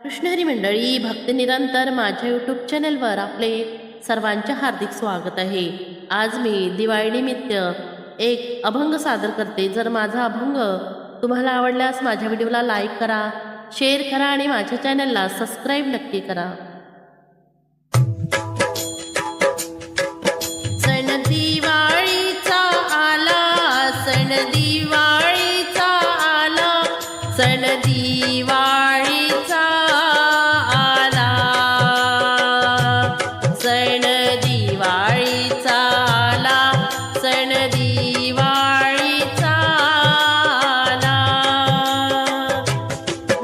कृष्णहरी मंडळी भक्तनिरंतर माझ्या यूट्यूब चॅनलवर आपले सर्वांचे हार्दिक स्वागत आहे. आज मी दिवाळीनिमित्त एक अभंग सादर करते. जर माझा अभंग तुम्हाला आवडल्यास माझ्या व्हिडिओला लाईक करा शेअर करा आणि माझ्या चॅनलला सबस्क्राईब नक्की करा.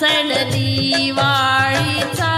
सण दिवाळीचा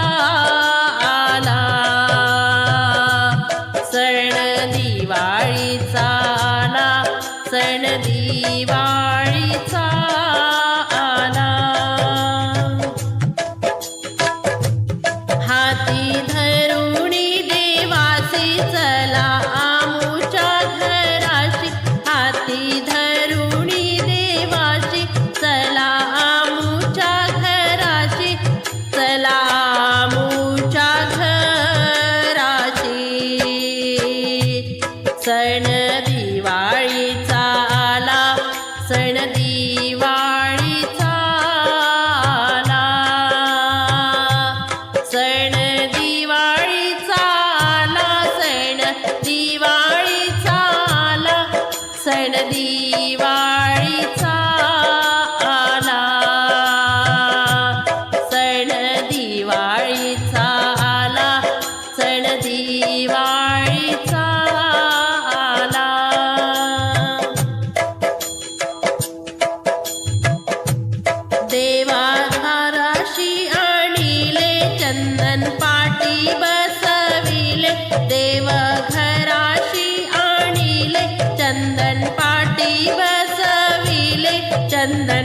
ಚಂದ್ರನ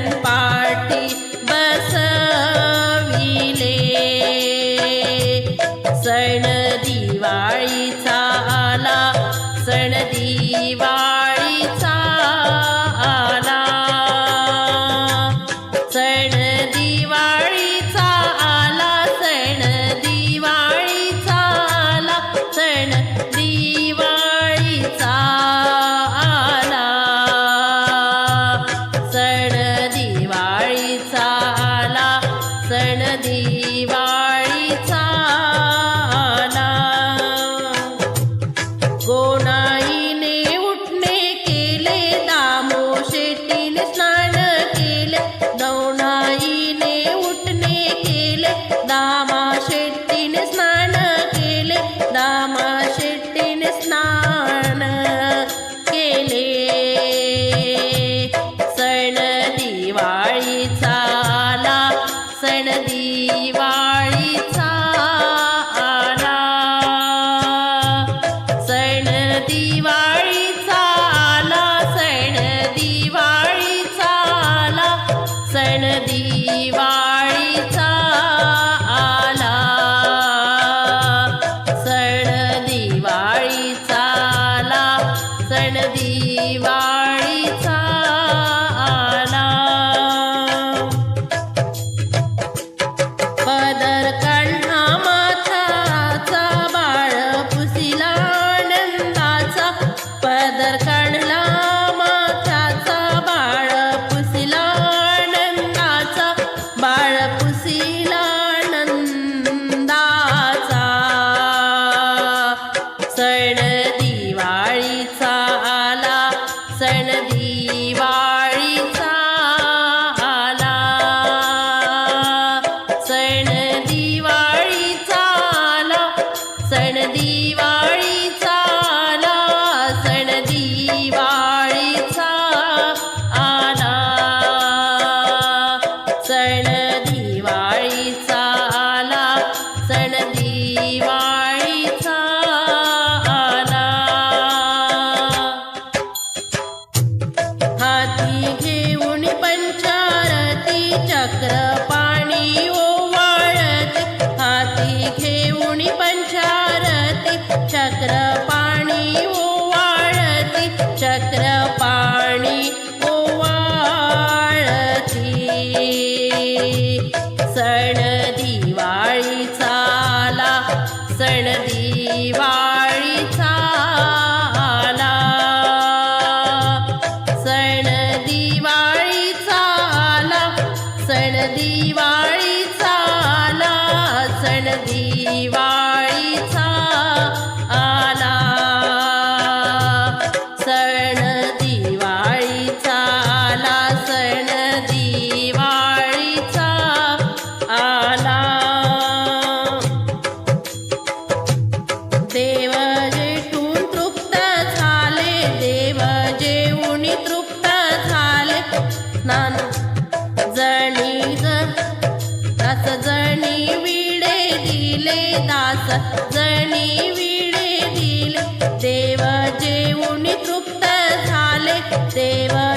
दिवाळीचा आला. पदर काढा माथाचा बाळ पुसिला आनंदाचा. पदर ಸೇವಾ